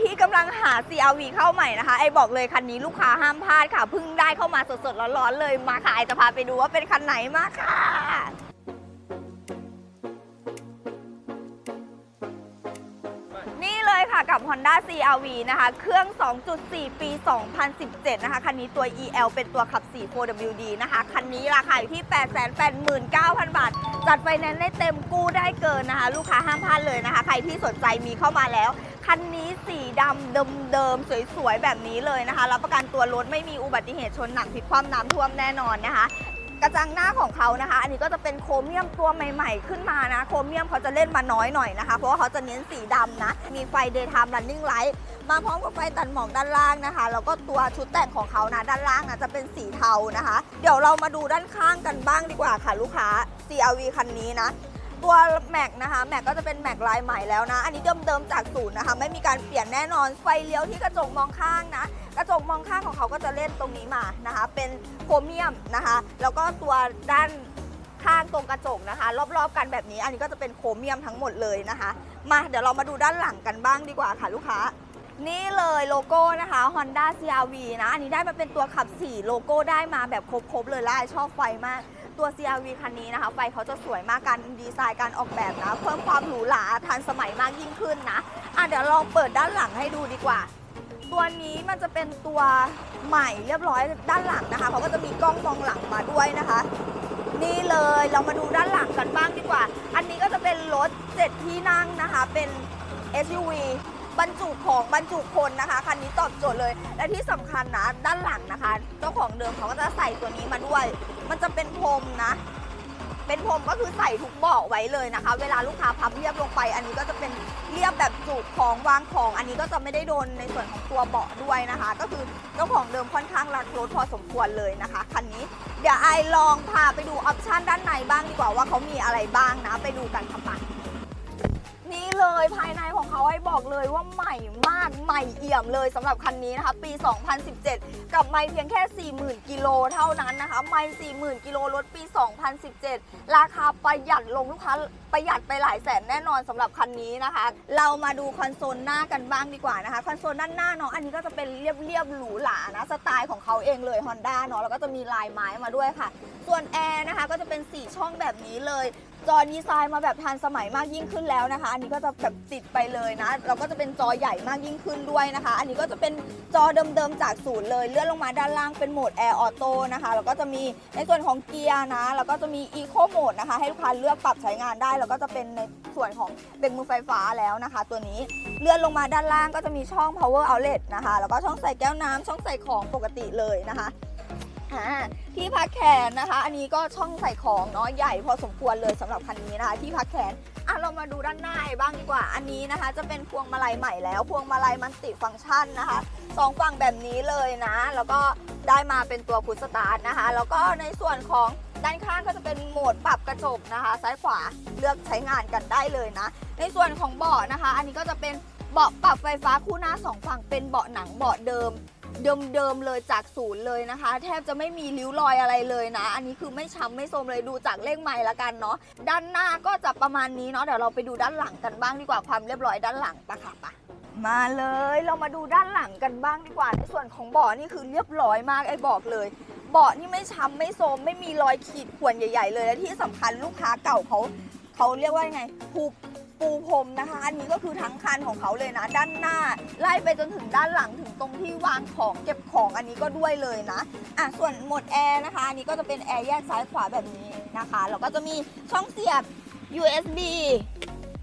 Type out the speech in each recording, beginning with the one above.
ที่กำลังหา CRV เข้าใหม่นะคะ ไอบอกเลยคันนี้ลูกค้าห้ามพลาดค่ะเพิ่งได้เข้ามาสดๆร้อนๆเลยมาค่ะไอจะพาไปดูว่าเป็นคันไหนมาค่ะ กับ Honda CRV นะคะ เครื่อง 2.4 ปี 2017 นะคะ คันนี้ตัว EL เป็นตัวขับ 4 4WD นะคะ คันนี้ราคาอยู่ที่ 889,000 บาท จัดไฟแนนซ์ได้เต็มกู้ได้เกินนะคะ ลูกค้าห้ามพลาดเลยนะคะ ใครที่สนใจมีเข้ามาแล้ว คันนี้สีดำเดิมๆ สวยๆ แบบนี้เลยนะคะ รับประกันตัวรถไม่มีอุบัติเหตุชนหนักพลิกคว่ำน้ำท่วมแน่นอนนะคะ กระจังหน้าของเขานะคะ อันนี้ก็จะเป็นโครเมียมตัวใหม่ ๆ ขึ้นมานะ โครเมียมเขาจะเล่นมาน้อยหน่อยนะคะ เพราะว่าเขาจะเน้นสีดำนะ มีไฟ daytime running light มาพร้อมกับไฟตัดหมอกด้านล่างนะคะ แล้วก็ตัวชุดแต่งของเขานะ ด้านล่างนะจะเป็นสีเทานะคะ เดี๋ยวเรามาดูด้านข้างกันบ้างดีกว่าค่ะลูกค้า CRV คันนี้นะ ตัวแม็กนะคะแม็กก็จะเป็นแม็กลายใหม่แล้วนะ อันนี้เดิมๆจากศูนย์นะคะ ไม่มีการเปลี่ยนแน่นอนไฟเลี้ยวที่กระจกมองข้างนะ กระจกมองข้างของเขาก็จะเล่นตรงนี้มานะคะ เป็นโครเมียมนะคะ แล้วก็ตัวด้านข้างตรงกระจกนะคะ รอบๆกันแบบนี้ อันนี้ก็จะเป็นโครเมียมทั้งหมดเลยนะคะ มาเดี๋ยวเรามาดูด้านหลังกันบ้างดีกว่าค่ะลูกค้านี่เลยโลโก้นะคะ Honda CRV นะ อันนี้ได้มาเป็นตัวขับ 4 โลโก้ได้มาแบบครบๆเลยและชอบไฟมาก ตัว CRV คันนี้นะคะ ไฟเขาจะสวยมากการดีไซน์การออกแบบนะ เพิ่มความหรูหราทันสมัยมากยิ่งขึ้นนะ อะเดี๋ยวลองเปิดด้านหลังให้ดูดีกว่า ตัวนี้มันจะเป็นตัวใหม่เรียบร้อยด้านหลังนะคะเขาก็จะมีกล้องมองหลังมาด้วยนะคะ นี่เลยเรามาดูด้านหลังกันบ้างดีกว่า อันนี้ก็จะเป็นรถ7ที่นั่งนะคะ เป็น SUV บรรจุของบรรจุคนนะคะคันนี้ตอบโจทย์เลย และที่สำคัญนะด้านหลังนะคะ เจ้าของเดิมเขาก็จะใส่ตัวนี้มาด้วย มันจะเป็นพรมนะ เป็นพรมก็คือใส่ทุกเบาะไว้เลยนะคะ เวลาลูกค้าพับเรียบลงไป อันนี้ก็จะเป็นเรียบแบบจุของวางของ อันนี้ก็จะไม่ได้โดนในส่วนของตัวเบาะด้วยนะคะ ก็คือเจ้าของเดิมค่อนข้างรักรถพอสมควรเลยนะคะคันนี้เดี๋ยวไอลองพาไปดูออปชันด้านในบ้างดีกว่าว่าเขามีอะไรบ้างนะไปดูกันค่ะ นี่เลยภายในของเขาไอ้บอกเลยว่าใหม่มากใหม่เอี่ยมเลยสำหรับคันนี้นะคะ ปี 2017 กับไม่เพียงแค่ 40,000 กิโลเท่านั้นนะคะ ไม่ 40,000 กิโลรถปี 2017 ราคาประหยัดลงลูกค้าประหยัดไปหลายแสนแน่นอนสำหรับคันนี้นะคะ เรามาดูคอนโซลหน้ากันบ้างดีกว่านะคะ คอนโซลด้านหน้าเนาะอันนี้ก็จะเป็นเรียบๆหรูหรานะสไตล์ของเขาเองเลย Honda เนาะแล้วก็จะมีลายไม้มาด้วยค่ะ ส่วนแอร์นะคะก็จะเป็น 4 ช่องแบบนี้เลย จอดีไซน์มาแบบทันสมัยมากยิ่งขึ้นแล้วนะคะ อันนี้ก็จะแบบติดไปเลยนะแล้วก็จะเป็นจอใหญ่มากยิ่งขึ้นด้วยนะคะ อันนี้ก็จะเป็นจอเดิมๆจากศูนย์เลยเลื่อนลงมาด้านล่างเป็นโหมด Air Auto นะคะ แล้วก็จะมีในส่วนของเกียร์นะ แล้วก็จะมี Eco Mode นะคะ ให้ลูกค้าเลือกปรับใช้งานได้ แล้วก็จะเป็นในส่วนของเบรกมือไฟฟ้าแล้วนะคะ ตัวนี้เลื่อนลงมาด้านล่างก็จะมีช่อง power outlet นะคะ แล้วก็ช่องใส่แก้วน้ำช่องใส่ของปกติเลยนะคะอ่า ที่พักแขนนะคะ อันนี้ก็ช่องใส่ของเนาะใหญ่พอสมควรเลยสำหรับคันนี้นะคะ ที่พักแขนอะเรามาดูด้านหน้าบ้างดีกว่า อันนี้นะคะ จะเป็นพวงมาลัยใหม่แล้ว พวงมาลัยมันติฟังก์ชันนะคะสองฝั่งแบบนี้เลยนะ แล้วก็ได้มาเป็นตัวพุทสตาร์ทนะคะ แล้วก็ในส่วนของด้านข้างก็จะเป็นโหมดปรับกระจกนะคะ ซ้ายขวาเลือกใช้งานกันได้เลยนะ ในส่วนของเบาะนะคะ อันนี้ก็จะเป็นเบาะปรับไฟฟ้าคู่หน้าสองฝั่งเป็นเบาะหนังเบาะเดิม เดิมๆเลยจากศูนย์เลยนะคะ แทบจะไม่มีริ้วรอยอะไรเลยนะ อันนี้คือไม่ช้ำไม่โทมเลยดูจากเลขไม้ละกันเนาะด้านหน้าก็จะประมาณนี้เนาะเดี๋ยวเราไปดูด้านหลังกันบ้างดีกว่าความเรียบร้อยด้านหลังปะค่ะปะมาเลยเรามาดูด้านหลังกันบ้างดีกว่า ในส่วนของเบาะนี่คือเรียบร้อยมากไอ้บอกเลยเบาะนี่ไม่ช้ำไม่โทมไม่มีรอยขีดข่วนใหญ่ ๆ เลยและที่สำคัญลูกค้าเก่าเขาเขาเรียกว่าไงผู ปูพรมนะคะ อันนี้ก็คือทั้งคันของเขาเลยนะ ด้านหน้า ไล่ไปจนถึงด้านหลังถึงตรงที่วางของเก็บของอันนี้ก็ด้วยเลยนะอะส่วนหมดแอร์นะคะอันนี้ก็จะเป็นแอร์แยกซ้ายขวาแบบนี้นะคะแล้วก็จะมีช่องเสียบ USB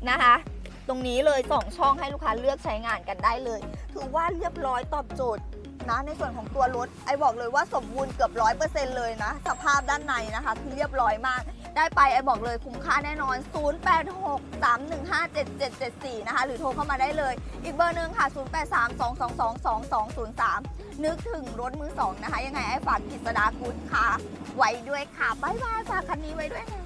นะคะ ตรงนี้เลยสองช่องให้ลูกค้าเลือกใช้งานกันได้เลย ถือว่าเรียบร้อยตอบโจทย์นะในส่วนของตัวรถไอบอกเลยว่าสมบูรณ์เกือบร้อยเปอร์เซ็นต์เลยนะ สภาพด้านในนะคะ คือเรียบร้อยมาก ได้ไปไอบอกเลยคุ้มค่าแน่นอน 0863157774 นะคะ หรือโทรเข้ามาได้เลย อีกเบอร์หนึ่งค่ะ 0832222203 นึกถึงรถมือสองนะคะ ยังไงไอฝากกิษดากุลค่ะ ไว้ด้วยค่ะ บ๊ายบายฝากคันนี้ไว้ด้วยนะ